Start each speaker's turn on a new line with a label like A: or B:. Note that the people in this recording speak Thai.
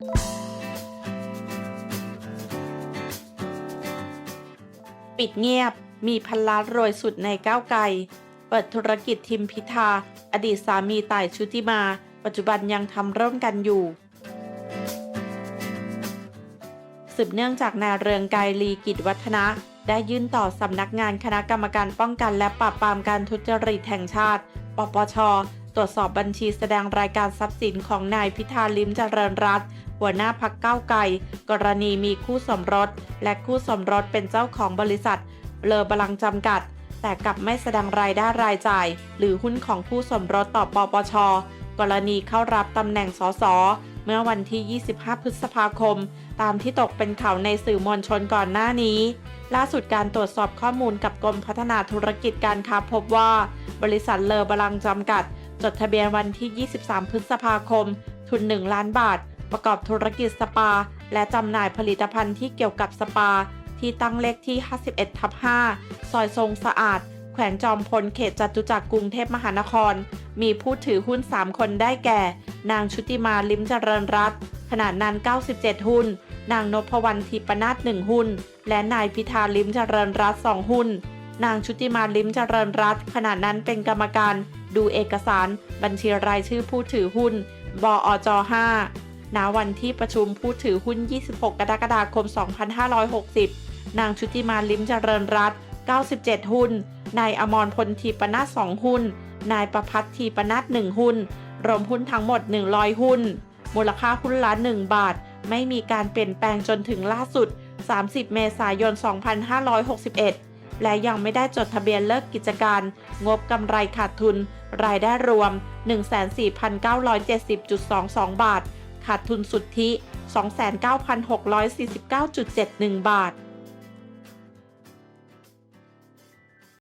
A: ปิดเงียบ มีพันล้านรวยสุดในก้าวไกล เปิดธุรกิจทิมพิธา อดีตสามีต่ายชุติมา ปัจจุบันยังทำร่วมกันอยู่ สืบเนื่องจากนายเรืองไกรลีกิจวัฒนะได้ยื่นต่อสำนักงานคณะกรรมการป้องกันและปราบปรามการทุจริตแห่งชาติ ปปช ตรวจสอบบัญชีแสดงรายการทรัพย์สินของนายพิธาลิมเจริญรัตน์หัวหน้าพักเก้าไกลกรณีมีคู่สมรส และคู่สมรสเป็นเจ้าของบริษัทเลอบลังจำกัด แต่กลับไม่แสดงรายได้รายจ่าย หรือหุ้นของคู่สมรสต่อปปช กรณีเข้ารับตำแหน่งสสเมื่อวันที่ 25 พฤษภาคม ตามที่ตกเป็นข่าวในสื่อมวลชนก่อนหน้านี้ ล่าสุดการตรวจสอบข้อมูลกับกรมพัฒนาธุรกิจการค้าพบว่า บริษัทเลอบลังจำกัด จดทะเบียนวันที่ 23 พฤษภาคม ทุน 1 ล้านบาท ประกอบธุรกิจสปา และจำหน่ายผลิตภัณฑ์ที่เกี่ยวกับสปา ที่ตั้งเลขที่ 51ทับ5ซอยทรงสะอาด แขวงจอมพลเขตจตุจักรกรุงเทพมหานคร มีผู้ถือหุ้น 3 คนได้แก่ นางชุติมาลิมเจริญรัตน์ขนาดนั้น 97 หุ้น นางนพวรรณทิปนาศ1หุ้น และนายพิธาลิมเจริญรัตน์2หุ้น นางชุติมาลิมเจริญรัตน์ขณะนั้นเป็นกรรมการ ดูเอกสาร บัญชีรายชื่อผู้ถือหุ้น บออจ5ณวันที่ประชุมผู้ถือหุ้น 26 กรกฎาคม 2560 นางชุติมาลิมเจริญรัตน์97 หุ้น นายอมรพลทีปนาศ2หุ้น นายประพัฒน์ทีปนาศ1หุ้น รวมหุ้นทั้งหมด 100 หุ้น มูลค่าหุ้นละ1บาท ไม่มีการเปลี่ยนแปลงจนถึงล่าสุด 30 เมษายน 2561 และยังไม่ได้จดทะเบียนเลิกกิจการ งบกำไรขาดทุน รายได้รวม 14,970.22 บาท ขาดทุนสุทธิ 29,649.71 บาท